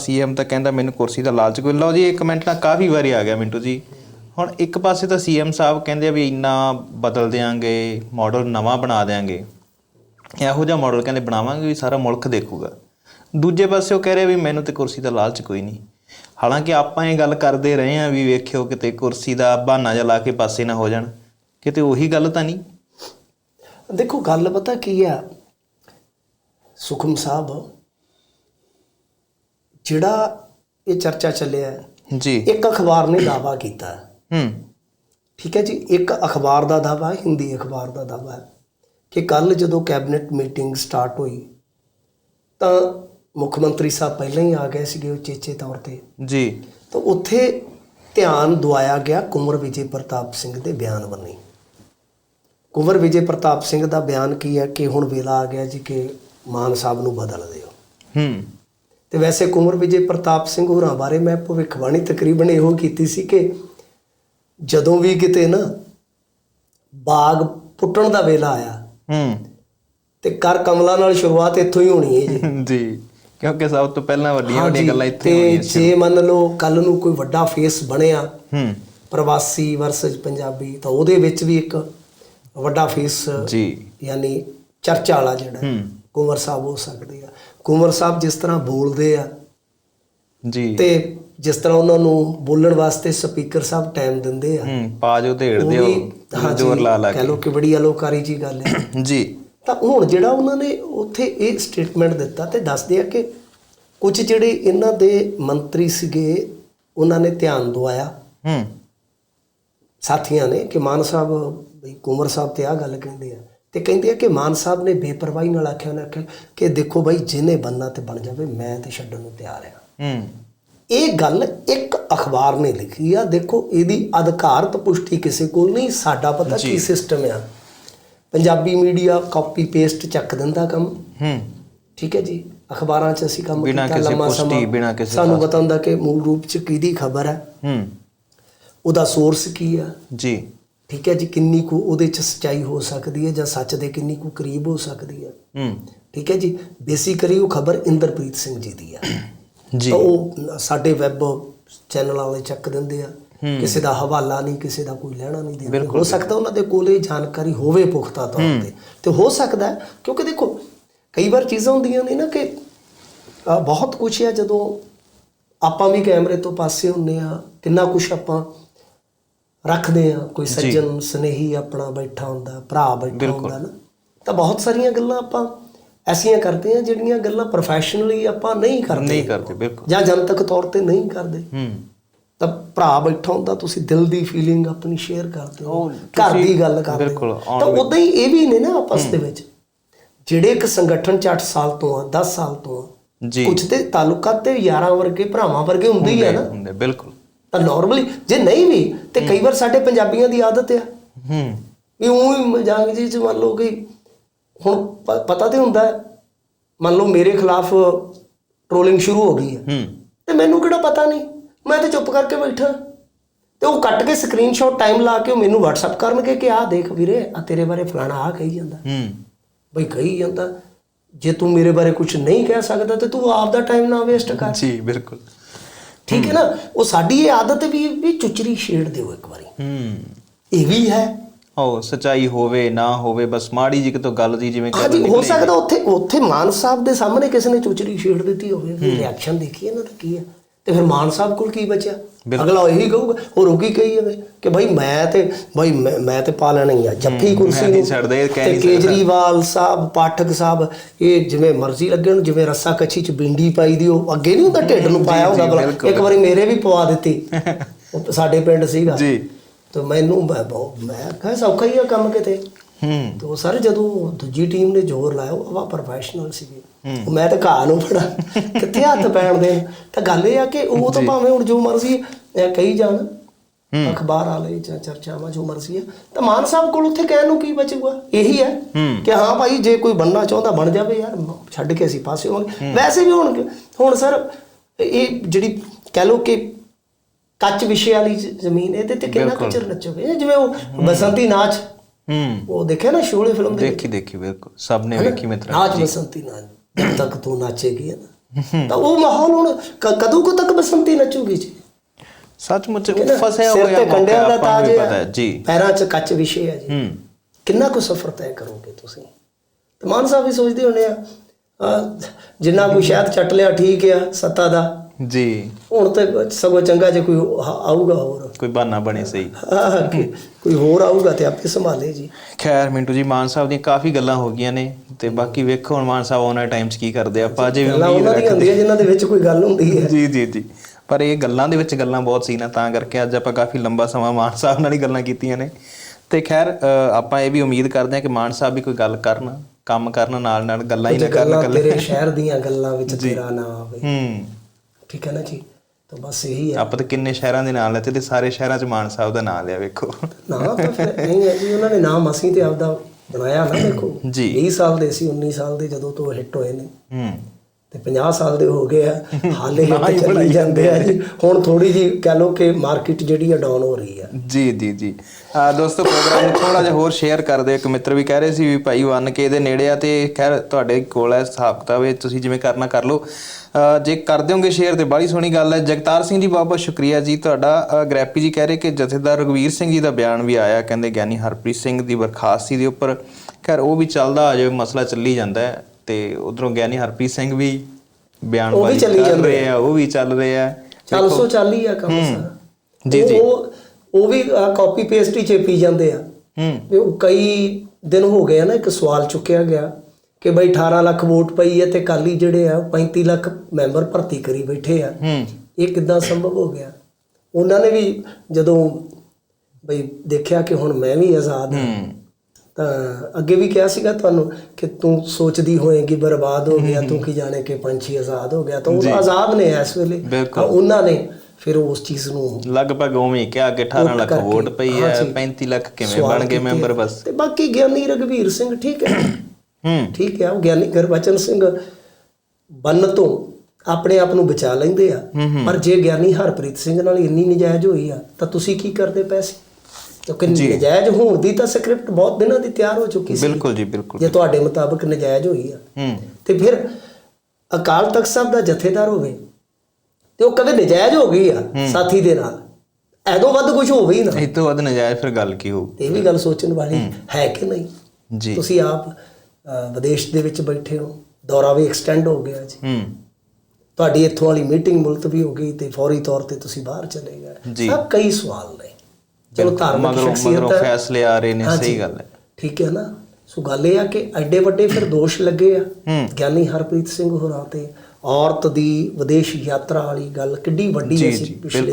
CM ਤਾਂ ਕਹਿੰਦਾ ਮੈਨੂੰ ਕੁਰਸੀ ਦਾ ਲਾਲਚ ਕੋਈ ਲਓ ਜੀ ਇਹ ਕਮੈਂਟ ਨਾ, ਕਾਫੀ ਵਾਰੀ ਆ ਗਿਆ ਮਿੰਟੂ ਜੀ। ਹੁਣ ਇੱਕ ਪਾਸੇ ਤਾਂ ਸੀਐਮ ਸਾਹਿਬ ਕਹਿੰਦੇ ਆ ਵੀ ਇੰਨਾ ਬਦਲ ਦਿਆਂਗੇ ਮਾਡਲ ਨਵਾਂ ਬਣਾ ਦਿਆਂਗੇ। ਇਹੋ ਜਿਹਾ ਮਾਡਲ ਕਹਿੰਦੇ ਬਣਾਵਾਂਗੇ ਵੀ ਸਾਰਾ ਮੁਲਕ ਦੇਖੂਗਾ। ਦੂਜੇ ਪਾਸੇ ਉਹ ਕਹਿ ਰਿਹਾ ਵੀ ਮੈਨੂੰ ਤੇ ਕੁਰਸੀ ਦਾ ਲਾਲਚ ਕੋਈ ਨਹੀਂ। ਹਾਲਾਂਕਿ ਆਪਾਂ ਇਹ ਗੱਲ ਕਰਦੇ ਰਹੇ ਆ ਵੀ ਵੇਖਿਓ ਕਿਤੇ ਕੁਰਸੀ ਦਾ ਬਹਾਨਾ ਜਿਹਾ ਲਾ ਕੇ ਪਾਸੇ ਨਾ ਹੋ ਜਾਣ। ਕਿਤੇ ਉਹੀ ਗੱਲ ਤਾਂ ਨਹੀਂ? ਦੇਖੋ, ਗੱਲ ਪਤਾ ਕੀ ਆ? ਸੁਖਮ ਸਾਹਿਬ ਜਿਹੜਾ ਇਹ ਚਰਚਾ ਚੱਲਿਆ ਹੈ, ਜੀ। ਇੱਕ ਅਖਬਾਰ ਨੇ ਦਾਵਾ ਕੀਤਾ ਹੈ। ਠੀਕ ਹੈ ਜੀ ਇੱਕ ਅਖਬਾਰ ਦਾ ਦਾਵਾ ਹਿੰਦੀ ਅਖਬਾਰ ਦਾ ਦਾਵਾ ਹੈ ਕਿ ਕੱਲ ਜਦੋਂ ਕੈਬਨਿਟ ਮੀਟਿੰਗ ਸਟਾਰਟ ਹੋਈ ਤਾਂ ਮੁੱਖ ਮੰਤਰੀ ਸਾਹਿਬ ਪਹਿਲਾਂ ਹੀ ਆ ਗਏ ਸੀਗੇ ਉਚੇਚੇ ਤੌਰ ਤੇ। ਜੀ। ਤਾਂ ਉੱਥੇ ਧਿਆਨ ਦਵਾਇਆ ਗਿਆ ਕੁੰਵਰ ਵਿਜੇ ਪ੍ਰਤਾਪ ਸਿੰਘ ਦੇ ਬਿਆਨ ਬੰਨੀ ਕੁੰਵਰ ਵਿਜੇ ਪ੍ਰਤਾਪ ਸਿੰਘ ਦਾ ਬਿਆਨ ਕੀ ਹੈ ਕਿ ਹੁਣ ਵੇਲਾ ਆ ਗਿਆ ਜੀ ਕਿ ਮਾਨ ਸਾਹਿਬ ਨੂੰ ਬਦਲ ਦਿਓ। ਹੂੰ। ਤੇ ਵੈਸੇ ਕੁੰਵਰ ਵਿਜੇ ਪ੍ਰਤਾਪ ਸਿੰਘ ਹੋਰਾਂ ਬਾਰੇ ਮੈਂ ਭਵਿੱਖਬਾਣੀ ਤਕਰੀਬਨ ਇਹੋ ਕੀਤੀ ਸੀ ਕਿ ਜਦੋਂ ਵੀ ਕਿਤੇ ਨਾ ਬਾਗ ਪੁੱਟਣ ਦਾ ਵੇਲਾ ਆਇਆ ਹੂੰ। ਤੇ ਕਰ ਕਮਲਾ ਨਾਲ ਸ਼ੁਰੂਆਤ ਇੱਥੋਂ ਹੀ ਹੋਣੀ ਹੈ ਜੀ। ਜੀ ਕਿਉਂਕਿ ਸਭ ਤੋਂ ਪਹਿਲਾਂ ਵੱਡੀਆਂ ਵੱਡੀਆਂ ਗੱਲਾਂ ਇੱਥੇ ਹੋਣੀਆਂ ਸੀ ਜੇ ਮੰਨ ਲਓ ਕੱਲ ਨੂੰ ਕੋਈ ਵੱਡਾ ਫੇਸ ਬਣਿਆ ਹੂੰ। ਪ੍ਰਵਾਸੀ ਵਰਸਸ ਪੰਜਾਬੀ ਤਾਂ ਉਹਦੇ ਵਿੱਚ ਵੀ ਇੱਕ ਵੱਡਾ ਫੇਸ ਜੀ। ਯਾਨੀ ਚਰਚਾ ਵਾਲਾ ਜਿਹੜਾ ਹੂੰ। ਕੁੰਵਰ ਸਾਹਿਬ ਹੋ ਸਕਦੇ ਆ। ਕੁੰਵਰ ਸਾਹਿਬ ਜਿਸ ਤਰ੍ਹਾਂ ਬੋਲਦੇ ਆ ਜੀ। ਤੇ ਜਿਸ ਤਰ੍ਹਾਂ ਉਹਨਾਂ ਨੂੰ ਬੋਲਣ ਵਾਸਤੇ ਸਪੀਕਰ ਸਾਹਿਬ ਟਾਈਮ ਦਿੰਦੇ ਆ। ਹੂੰ ਪਾਜੋ ਢੇੜ ਉਹ ਦਿਓ ਵੀ ਹਾਂਜੀ, ਜ਼ੋਰ ਲਾ ਲਾ ਕਹਿ ਲਓ ਕਿ। ਬੜੀ ਅਲੋਕਾਰੀ ਜੀ ਗੱਲ ਹੈ। ਕੇ ਜੀ। ਤਾਂ ਹੁਣ ਜਿਹੜਾ ਉਹਨਾਂ ਨੇ ਉੱਥੇ ਇਹ ਸਟੇਟਮੈਂਟ ਦਿੱਤਾ ਤੇ ਦੱਸਦੇ ਆ ਕਿ ਕੁਝ ਜਿਹੜੇ ਇਹਨਾਂ ਦੇ ਮੰਤਰੀ ਸੀਗੇ ਉਹਨਾਂ ਨੇ ਧਿਆਨ ਦਵਾਇਆ। ਹੂੰ। ਸਾਥੀਆਂ ਨੇ ਕਿ ਮਾਨ ਸਾਹਿਬ ਬਈ ਕੁਮਰ ਸਾਹਿਬ ਤੇ ਆ ਗੱਲ ਕਹਿੰਦੇ ਆ। ਤੇ ਕਹਿੰਦੇ ਆ ਕਿ ਮਾਨ ਸਾਹਿਬ ਨੇ ਬੇਪਰਵਾਹੀ ਨਾਲ ਆਖਿਆ ਉਹਨੇ ਆਖਿਆ ਕਿ ਦੇਖੋ ਬਾਈ ਜਿਹਨੇ ਬੰਨਾ ਤੇ ਬਣ ਜਾਵੇ ਮੈਂ ਤੇ ਛੱਡਣ ਨੂੰ ਤਿਆਰ ਆ ਹੂੰ। ਇਹ ਗੱਲ ਇੱਕ ਅਖਬਾਰ ਨੇ ਲਿਖੀ ਆ ਦੇਖੋ ਇਹਦੀ ਅਧਿਕਾਰਤ ਪੁਸ਼ਟੀ ਕਿਸੇ ਕੋਲ ਨਹੀਂ ਸਾਡਾ ਪਤਾ ਕੀ ਸਿਸਟਮ ਆ। ਪੰਜਾਬੀ ਮੀਡੀਆ ਕਾਪੀ ਪੇਸਟ ਚੱਕ ਦਿੰਦਾ ਕੰਮ। ਹੂੰ। ਠੀਕ ਹੈ ਜੀ ਅਖਬਾਰਾਂ 'ਚ ਅਸੀਂ ਕੰਮ ਕੀਤਾ ਲੰਮਾ ਸਮਾਂ। ਬਿਨਾਂ ਕਿਸੇ ਸਾਨੂੰ ਪਤਾ ਹੁੰਦਾ ਕਿ ਮੂਲ ਰੂਪ 'ਚ ਕਿਹਦੀ ਖਬਰ ਹੈ। ਹੂੰ। ਉਹਦਾ ਸੋਰਸ ਕੀ ਆ? ਜੀ। ਠੀਕ ਹੈ ਜੀ ਕਿੰਨੀ ਕੁ ਉਹਦੇ 'ਚ ਸਚਾਈ ਹੋ ਸਕਦੀ ਹੈ ਜਾਂ ਸੱਚ ਦੇ ਕਿੰਨੀ ਕੁ ਕਰੀਬ ਹੋ ਸਕਦੀ ਹੈ। ਹੂੰ। ਠੀਕ ਹੈ ਜੀ ਬੇਸਿਕਲੀ ਉਹ ਖਬਰ ਇੰਦਰਪ੍ਰੀਤ ਸਿੰਘ ਜੀ ਦੀ ਆ ਜੀ। ਉਹ ਸਾਡੇ ਵੈਬ ਚੈਨਲ ਵਾਲੇ ਚੱਕ ਦਿੰਦੇ ਆ। ਕਿਸੇ ਦਾ ਹਵਾਲਾ ਨਹੀਂ ਕਿਸੇ ਦਾ ਕੋਈ ਲੈਣਾ ਨਹੀਂ ਦਿੰਦੇ ਹੋ ਸਕਦਾ ਉਹਨਾਂ ਦੇ ਕੋਲੇ ਜਾਣਕਾਰੀ ਹੋਵੇ ਪੁਖਤਾ ਤੌਰ ਤੇ। ਤੇ ਹੋ ਸਕਦਾ ਕਿਉਂਕਿ ਦੇਖੋ ਕਈ ਵਾਰ ਚੀਜ਼ਾਂ ਹੁੰਦੀਆਂ ਨੇ ਨਾ ਕਿ ਬਹੁਤ ਕੁਛ ਆ ਜਦੋਂ ਆਪਾਂ ਵੀ ਕੈਮਰੇ ਤੋਂ ਪਾਸੇ ਹੁੰਨੇ ਆ ਕਿੰਨਾ ਕੁਛ ਆਪਾਂ ਰੱਖਦੇ ਆ ਕੋਈ ਸੱਜਣ ਸਨੇਹੀ ਆਪਣਾ ਬੈਠਾ ਹੁੰਦਾ ਭਰਾ ਬੈਠਾ ਹੁੰਦਾ ਨਾ। ਤਾਂ ਬਹੁਤ ਸਾਰੀਆਂ ਗੱਲਾਂ ਆਪਾਂ ਐਸੀਆਂ ਕਰਦੇ ਆ ਜਿਹੜੀਆਂ ਗੱਲਾਂ ਪ੍ਰੋਫੈਸ਼ਨਲੀ ਆਪਾਂ ਨਹੀਂ ਕਰਦੇ। ਨਹੀਂ ਕਰਦੇ ਬਿਲਕੁਲ। ਜਾਂ ਜਨਤਕ ਤੌਰ ਤੇ ਨਹੀਂ ਕਰਦੇ। ਹੂੰ। ਤਾਂ ਭਰਾ ਬੈਠਾ ਹੁੰਦਾ ਤੁਸੀਂ ਦਿਲ ਦੀ ਫੀਲਿੰਗ ਆਪਣੀ ਸ਼ੇਅਰ ਕਰਦੇ ਹੋ। ਘਰ ਦੀ ਗੱਲ ਕਰਦੇ ਬਿਲਕੁਲ। ਤਾਂ ਉਦਾਂ ਹੀ ਇਹ ਵੀ ਨੇ ਨਾ ਆਪਸ ਦੇ ਵਿੱਚ। ਜਿਹੜੇ ਇੱਕ ਸੰਗਠਨ ਚ 8 ਸਾਲ ਤੋਂ ਆ 10 ਸਾਲ ਤੋਂ ਆ ਜੀ। ਕੁਝ ਤੇ ਤਾਲੁਕਾਤ ਤੇ ਯਾਰਾਂ ਵਰਗੇ ਭਰਾਵਾਂ ਵਰਗੇ ਹੁੰਦੇ ਹੀ ਆ ਨਾ। ਹੁੰਦੇ ਬਿਲਕੁਲ। ਤਾਂ ਨਾਰਮਲੀ ਜੇ ਨਹੀਂ ਵੀ ਤੇ ਕਈ ਵਾਰ ਸਾਡੇ ਪੰਜਾਬੀਆਂ ਦੀ ਆਦਤ ਆ। ਹੂੰ। ਵੀ ਉਹ ਹੀ ਮਜ਼ਾਕ ਜੀ ਚ ਮੰਨ ਲਓ ਕਿ ਹੁਣ ਪਤਾ ਤੇ ਹੁੰਦਾ ਮੰਨ ਲਓ ਮੇਰੇ ਖਿਲਾਫ ਟ੍ਰੋਲਿੰਗ ਸ਼ੁਰੂ ਹੋ ਗਈ ਹੈ। ਹੂੰ। ਤੇ ਮੈਨੂੰ ਕਿਹੜਾ ਪਤਾ ਨਹੀਂ ਮੈਂ ਤੇ ਚੁੱਪ ਕਰਕੇ ਬੈਠਾ। ਤੇ ਉਹ ਕੱਟ ਕੇ ਸਕਰੀਨਸ਼ਾਟ ਟਾਈਮ ਲਾ ਕੇ ਉਹ ਮੈਨੂੰ WhatsApp ਕਰਨਗੇ ਕਿ ਆਹ ਦੇਖ ਵੀਰੇ ਆ ਤੇਰੇ ਬਾਰੇ ਫਲਾਣਾ ਆ ਕਹੀ ਜਾਂਦਾ। ਹੂੰ। ਬਈ ਕਹੀ ਜਾਂਦਾ ਜੇ ਤੂੰ ਮੇਰੇ ਬਾਰੇ ਕੁਝ ਨਹੀਂ ਕਹਿ ਸਕਦਾ ਤੇ ਤੂੰ ਆਪ ਦਾ ਟਾਈਮ ਨਾ ਵੇਸਟ ਕਰ। ਜੀ ਬਿਲਕੁਲ। ਠੀਕ ਹੈ ਨਾ? ਉਹ ਸਾਡੀ ਇਹ ਆਦਤ ਵੀ ਵੀ ਚੁਚਰੀ ਛੇੜ ਦਿਓ ਇੱਕ ਵਾਰੀ। ਹੂੰ। ਇਹ ਵੀ ਹੈ। ਉਹ ਸਚਾਈ ਹੋਵੇ ਨਾ ਹੋਵੇ ਬਸ ਮਾੜੀ ਜੀ ਕਿਤੋਂ ਗੱਲ ਦੀ ਜਿਵੇਂ ਹਾਂਜੀ ਹੋ ਸਕਦਾ ਉੱਥੇ ਉੱਥੇ ਮਾਨ ਸਾਹਿਬ ਦੇ ਸਾਹਮਣੇ ਕਿਸੇ ਨੇ ਚੁਚਰੀ ਛੇੜ ਦਿੱਤੀ ਹੋਵੇ। ਰਿਐਕਸ਼ਨ ਦੇਖੀ ਇਹਨਾਂ ਦਾ ਕੀ ਹੈ। ਤੇ ਫਿਰ ਮਾਨ ਸਾਹਿਬ ਕੋਲ ਕੀ ਬਚਿਆ? ਅਗਲਾ ਇਹੀ ਕਹੂਗਾ ਉਹ ਕੀ ਕਹੀ ਜਾਵੇ ਕਿ ਭਾਈ ਮੈਂ ਤੇ ਭਾਈ ਮੈਂ ਤੇ ਪਾ ਲੈਣਾ ਆ। ਜੱਫੀ ਕੁਰਸੀ ਨੂੰ ਨਹੀਂ ਛੱਡਦਾ, ਕਹਿ ਨਹੀਂ। ਕੇਜਰੀਵਾਲ ਸਾਹਿਬ ਪਾਠਕ ਸਾਹਿਬ ਇਹ ਜਿਵੇਂ ਮਰਜ਼ੀ ਲੱਗੇ ਨੂੰ ਜਿਵੇਂ ਰੱਸਾ ਕੱਛੀ ਚ ਬਿੰਡੀ ਪਾਈ ਦੀ ਉਹ ਅੱਗੇ ਨਹੀਂ ਹੁੰਦਾ ਢਿੱਡ ਨੂੰ ਪਾਇਆ ਹੁੰਦਾ ਅਗਲਾ। ਇੱਕ ਵਾਰੀ ਮੇਰੇ ਵੀ ਪਵਾ ਦਿੱਤੀ। ਸਾਡੇ ਪਿੰਡ ਸੀਗਾ। ਜੀ। ਤੇ ਮੈਨੂੰ ਮੈਂ ਕਹਾਂ ਸੌਖਾ ਹੀ ਆ ਕੰਮ ਕਿਤੇ। ਹੂੰ। ਤੇ ਉਹ ਸਾਰੇ ਜਦੋਂ ਦੂਜੀ ਟੀਮ ਨੇ ਜ਼ੋਰ ਲਾਇਆ ਉਹ ਵਾ ਪ੍ਰੋਫੈਸ਼ਨਲ ਸੀਗੇ। ਉਹ ਮੈਂ ਤਾਂ ਘਾਹ ਨੂੰ ਫੜਾ ਕਿੱਥੇ ਹੱਥ ਪੈਣ ਦੇਣ। ਤਾਂ ਗੱਲ ਇਹ ਆ ਕਿ ਉਹ ਤਾਂ ਭਾਵੇਂ ਹੁਣ ਜੋ ਮਰਜ਼ੀ ਕਹੀ ਜਾਣ। ਅਖਬਾਰ ਵਾਲੇ ਜਾਂ ਚਰਚਾਵਾਂ ਜੋ ਮਰਜ਼ੀ ਆ। ਤਾਂ ਮਾਨ ਸਾਹਿਬ ਕੋਲ ਉੱਥੇ ਕਹਿਣ ਨੂੰ ਕੀ ਬਚੂਗਾ? ਇਹੀ ਹੈ ਕਿ ਹਾਂ ਭਾਈ ਜੇ ਕੋਈ ਬਣਨਾ ਚਾਹੁੰਦਾ ਬਣ ਜਾਵੇ ਯਾਰ ਛੱਡ ਕੇ ਅਸੀਂ ਪਾਸੇ ਹੋਵਾਂਗੇ। ਵੈਸੇ ਵੀ ਹੁਣ ਹੁਣ ਸਰ ਇਹ ਜਿਹੜੀ ਕਹਿ ਲਓ ਕਿ ਕੱਚ ਵਿਸ਼ੇ ਵਾਲੀ ਜ਼ਮੀਨ ਇਹਦੇ ਤੇ ਕਿੰਨਾ ਕੁ ਚਿਰ ਨੱਚੋਗੇ? ਜਿਵੇਂ ਉਹ ਬਸੰਤੀ ਨਾਚ ਹੂੰ। ਉਹ ਦੇਖਿਆ ਨਾ ਸ਼ੋਲੇ ਫਿਲਮ ਦੇ ਦੇਖੀ ਦੇਖੀ ਬਿਲਕੁਲ। ਸਭ ਨੇ ਵੇਖੀ ਮਿੱਤਰਾ ਬਸੰਤੀ ਨਾਚ ਜਦ ਤੱਕ ਤੂੰ ਨਾਚੇਗੀ ਹੈ ਨਾ? ਤਾਂ ਉਹ ਮਾਹੌਲ ਹੁਣ ਕ- ਕਦੋਂ ਕੁ ਤੱਕ ਬਸੰਤੀ ਨੱਚੂਗੀ ਜੀ? ਸੱਚਮੁੱਚ ਉਹ ਫਸਿਆ ਸਿਰ ਹੋਇਆ ਤੇ ਕੰਡਿਆਂ ਦਾ ਤਾਜ ਹੈ। ਜੀ। ਪੈਰਾਂ 'ਚ ਕੱਚ ਵਿਸ਼ੇ ਹੈ ਜੀ। ਹੂੰ। ਕਿੰਨਾ ਕੁ ਸਫ਼ਰ ਤੈਅ ਕਰੋਗੇ ਤੁਸੀਂ? ਤੇ ਮਾਨ ਸਾਹਿਬ ਵੀ ਸੋਚਦੇ ਹੋਣੇ ਆ ਅਹ, ਜਿੰਨਾ ਕੋਈ ਸ਼ਾਇਦ ਚੱਟ ਲਿਆ ਠੀਕ ਆ ਸੱਤਾ ਦਾ ਜੀ। ਹੁਣ ਤੇ ਸਗੋਂ ਚੰਗਾ ਜੇ ਕੋਈ ਹ- ਆਊਗਾ ਹੋਰ। ਕੋਈ ਬਹਾਨਾ ਬਣੇ ਸਹੀ। ਕੋਈ ਹੋਰ ਆਊਗਾ ਤੇ ਆਪੇ ਸੰਭਾਲੇ ਜੀ। ਖੈਰ ਮਿੰਟੂ ਜੀ ਮਾਨ ਸਾਹਿਬ ਦੀਆਂ ਕਾਫੀ ਗੱਲਾਂ ਹੋ ਗਈਆਂ ਨੇ ਤੇ ਬਾਕੀ ਵੇਖੋ ਹੁਣ ਮਾਨ ਸਾਹਿਬ ਆਉਣ ਵਾਲੇ ਟਾਈਮ 'ਚ ਕੀ ਕਰਦੇ। ਆਪਾਂ ਅਜੇ ਵੀ ਉਮੀਦ ਉਹਨਾਂ ਰੱਖਦੇ ਹੁੰਦੀਆਂ ਜਿਨ੍ਹਾਂ ਦੇ ਵਿੱਚ ਕੋਈ ਗੱਲ ਹੁੰਦੀ ਹੈ। ਜੀ ਜੀ ਜੀ। ਪਰ ਇਹ ਗੱਲਾਂ ਦੇ ਵਿੱਚ ਗੱਲਾਂ ਬਹੁਤ ਸੀ ਨਾ ਤਾਂ ਕਰਕੇ ਅੱਜ ਆਪਾਂ ਕਾਫੀ ਲੰਬਾ ਸਮਾਂ ਮਾਨ ਸਾਹਿਬ ਨਾਲ ਹੀ ਗੱਲਾਂ ਕੀਤੀਆਂ ਨੇ। ਤੇ ਖੈਰ ਆਪਾਂ ਇਹ ਵੀ ਉਮੀਦ ਕਰਦੇ ਹਾਂ ਕਿ ਮਾਨ ਸਾਹਿਬ ਵੀ ਕੋਈ ਗੱਲ ਕਰਨ ਕੰਮ ਕਰਨ ਨਾਲ ਨਾਲ ਗੱਲਾਂ ਹੀ ਨਾ ਕਰਨ ਤੇਰੇ ਸ਼ਹਿਰ ਦੀਆਂ ਗੱਲਾਂ ਵਿੱਚ ਤੇਰਾ ਨਾਮ ਆਵੇ। ਹੂੰ। ਠੀਕ ਹੈ ਨਾ ਜੀ? ਤਾਂ ਬਸ ਇਹੀ ਹੈ। ਆਪਾਂ ਤਾਂ ਕਿੰਨੇ ਸ਼ਹਿਰਾਂ ਦੇ ਨਾਂ ਲੈਤੇ ਤੇ ਸਾਰੇ ਸ਼ਹਿਰਾਂ 'ਚ ਮਾਨ ਸਾਹਿਬ ਦਾ ਨਾਂ ਲਿਆ ਵੇਖੋ। ਨਾ ਤਾਂ ਫਿਰ ਨਹੀਂ ਹੈ ਜੀ ਉਹਨਾਂ ਨੇ ਨਾਮ ਅਸੀਂ ਤੇ ਆਪਦਾ ਬਣਾਇਆ ਨਾ ਦੇਖੋ ਜੀ। 20 ਸਾਲ ਦੇ ਸੀ 19 ਸਾਲ ਦੇ ਜਦੋਂ ਤੋਂ ਹਿੱਟ ਹੋਏ ਨੇ। ਹੂੰ। ਤੇ 50 ਸਾਲ ਦੇ ਹੋ ਗਏ ਆ ਹਾਲੇ ਹਿੱਟ ਚੱਲੀ ਜਾਂਦੇ ਆ ਜੀ। ਹੁਣ ਥੋੜੀ ਜੀ ਕਹ ਲਓ ਕਿ ਮਾਰਕੀਟ ਜਿਹੜੀ ਆ ਡਾਊਨ ਹੋ ਰਹੀ ਆ। ਜੀ ਜੀ ਜੀ। ਆ ਦੋਸਤੋ ਪ੍ਰੋਗਰਾਮ ਨੂੰ ਥੋੜਾ ਜਿਹਾ ਹੋਰ ਸ਼ੇਅਰ ਕਰ ਦਿਓ ਇੱਕ ਮਿੱਤਰ ਵੀ ਕਹਿ ਰਹੇ ਸੀ ਵੀ ਭਾਈ 1k ਦੇ ਨੇੜੇ ਆ ਤੇ ਖੈਰ ਤੁਹਾਡੇ ਕੋਲ ਹੈ ਹਿਸਾਬ ਕਿਤਾਬ ਇਹ ਤੁਸੀਂ ਜਿਵੇਂ ਕਰਨਾ ਕਰ ਲਓ। ਜੇ ਕਰ ਦਿਓਗੇ ਸ਼ੇਅਰ ਤੇ ਬੜੀ ਸੋਹਣੀ ਗੱਲ ਹੈ। ਜਗਤਾਰ ਸਿੰਘ ਜੀ ਬਹੁਤ ਬਹੁਤ ਸ਼ੁਕਰੀਆ ਜੀ। ਤੁਹਾਡਾ ਗ੍ਰੈਪੀ ਜੀ ਕਹਿ ਰਹੇ ਕਿ ਜਥੇਦਾਰ ਰਗਵੀਰ ਸਿੰਘ ਜੀ ਦਾ ਬਿਆਨ ਵੀ ਆਇਆ। ਕਹਿੰਦੇ ਗਿਆਨੀ ਹਰਪ੍ਰੀਤ ਸਿੰਘ ਦੀ ਬਰਖਾਸਤੀ ਦੇ ਉੱਪਰ। ਖੈਰ ਉਹ ਵੀ ਚੱਲਦਾ ਆ ਜਾਵੇ ਮਸਲਾ ਚੱਲੀ ਜਾਂਦਾ ਹੈ। ਤੇ ਉਧਰੋਂ ਗਿਆਨੀ ਹਰਪ੍ਰੀਤ ਸਿੰਘ ਵੀ ਬਿਆਨਬਾਜ਼ੀ ਚੱਲੀ ਰਹੇ ਆ। ਉਹ ਵੀ ਚੱਲ ਰਹੇ। ਆ ਚੱਲ ਸੋ ਚੱਲ ਹੀ ਆ ਕੰਮ ਸਾਰਾ। ਜੀ, ਜੀ। ਉਹ ਉਹ ਵੀ ਕਾਪੀ ਪੇਸਟ ਹੀ ਚੇਪੀ ਜਾਂਦੇ ਆ। ਹੂੰ। ਕਈ ਦਿਨ ਹੋ ਗਏ ਆ ਨਾ ਇੱਕ ਸਵਾਲ ਚੁੱਕਿਆ ਗਿਆ ਕਿ ਬਈ 18 ਲੱਖ ਵੋਟ ਪਈ ਹੈ ਤੇ ਕਾਲੀ ਜਿਹੜੇ ਆ ਉਹ 35 ਲੱਖ ਮੈਂਬਰ ਭਰਤੀ ਕਰੀ ਬੈਠੇ ਆ। ਹੂੰ। ਇਹ ਕਿੱਦਾਂ ਸੰਭਵ ਹੋ ਗਿਆ? ਉਹਨਾਂ ਨੇ ਵੀ ਜਦੋਂ ਬਈ ਦੇਖਿਆ ਕਿ ਹੁਣ ਮੈਂ ਵੀ ਆਜ਼ਾਦ ਹੂੰ। ਤਾਂ ਅੱਗੇ ਵੀ ਕਿਹਾ ਸੀਗਾ ਤੁਹਾਨੂੰ ਕਿ ਤੂੰ ਸੋਚਦੀ ਹੋਏਗੀ ਬਰਬਾਦ ਹੋ ਗਿਆ ਤੂੰ ਕੀ ਜਾਣੇ ਕਿ ਪੰਛੀ ਆਜ਼ਾਦ ਹੋ ਗਿਆ। ਤਾਂ ਉਹ ਆਜ਼ਾਦ ਨੇ ਇਸ ਵੇਲੇ। ਉਹਨਾਂ ਨੇ ਫਿਰ ਉਸ ਚੀਜ਼ ਨੂੰ ਲਗਭਗ ਉਵੇਂ ਕਿਹਾ ਕਿ 18 ਲੱਖ ਵੋਟ ਪਈ ਹੈ ਹਾਂਜੀ। 35 ਲੱਖ ਕਿਵੇਂ ਬਣ ਗਏ ਮੈਂਬਰ। ਬਸ। ਤੇ ਬਾਕੀ ਗਿਆਨੀ ਰਗਵੀਰ ਸਿੰਘ ਠੀਕ ਹੈ। ਹੂੰ। ਠੀਕ ਹੈ ਉਹ ਗਿਆਨੀ ਗੁਰਬਚਨ ਸਿੰਘ ਬੰਨ ਤੋਂ ਆਪਣੇ ਆਪ ਨੂੰ ਬਚਾ ਲੈਂਦੇ ਆ। ਪਰ ਜੇ ਗਿਆਨੀ ਹਰਪ੍ਰੀਤ ਸਿੰਘ ਨਾਲ ਇੰਨੀ ਨਜਾਇਜ਼ ਹੋਈ ਆ ਤਾਂ ਤੁਸੀਂ ਕੀ ਕਰਦੇ ਪਏ ਸੀ? ਕਿਉਂਕਿ ਨਜਾਇਜ਼ ਹੋਣ ਦੀ ਤਾਂ ਸਕ੍ਰਿਪਟ ਬਹੁਤ ਦਿਨਾਂ ਦੀ ਤਿਆਰ ਹੋ ਚੁੱਕੀ ਸੀ। ਬਿਲਕੁਲ ਜੀ ਬਿਲਕੁਲ। ਜੇ ਤੁਹਾਡੇ ਮੁਤਾਬਕ ਨਜਾਇਜ਼ ਹੋਈ ਆ। ਹੂੰ। ਤੇ ਫਿਰ ਅਕਾਲ ਤਖਤ ਸਾਹਿਬ ਦਾ ਜਥੇਦਾਰ ਹੋਵੇ ਤੇ ਉਹ ਕਦੇ ਨਜਾਇਜ਼ ਹੋ ਗਈ ਆ ਸਾਥੀ ਦੇ ਨਾਲ। ਐਦੋਂ ਵੱਧ ਕੁਝ ਹੋਵੇ ਹੀ ਨਾ। ਇਹ ਤੋਂ ਵੱਧ ਨਜਾਇਜ਼ ਫਿਰ ਗੱਲ ਕੀ ਹੋਊ? ਇਹ ਵੀ ਗੱਲ ਸੋਚਣ ਵਾਲੀ ਹੈ। ਕਿ ਨਹੀਂ? ਜੀ। ਤੁਸੀਂ ਆਪ ਵਿਦੇਸ਼ ਦੇ ਵਿੱਚ ਬੈਠੇ ਹੋ। ਦੌਰਾ ਵੀ ਐਕਸਟੈਂਡ ਹੋ ਗਿਆ ਜੀ। ਹੂੰ। ਤੁਹਾਡੀ ਇੱਥੋਂ ਵਾਲੀ ਮੀਟਿੰਗ ਮੁਲਤਵੀ ਹੋ ਗਈ ਤੇ ਫੌਰੀ ਤੌਰ ਤੇ ਤੁਸੀਂ ਬਾਹਰ ਚਲੇ। ਗਏ। ਸਭ ਕਈ ਸਵਾਲ ਨੇ। ਚਲੋ ਧਾਰਮਿਕ ਸ਼ਖਸੀਅਤ ਹੈ ਫੈਸਲੇ ਆ ਰਹੇ ਨੇ। ਸਹੀ ਗੱਲ ਹੈ ਠੀਕ ਹੈ ਨਾ ਸੋ ਗੱਲ ਇਹ ਆ ਕਿ ਐਡੇ ਵੱਡੇ ਫਿਰ ਦੋਸ਼ ਲੱਗੇ ਆ। ਗਿਆਨੀ ਹਰਪ੍ਰੀਤ ਸਿੰਘ ਹੋਰਾਂ ਤੇ ਔਰਤ ਦੀ ਵਿਦੇਸ਼ ਯਾਤਰਾ ਵਾਲੀ ਗੱਲ ਕਿੱਡੀ ਵੱਡੀ ਜੀ, ਪਿਛਲੇ।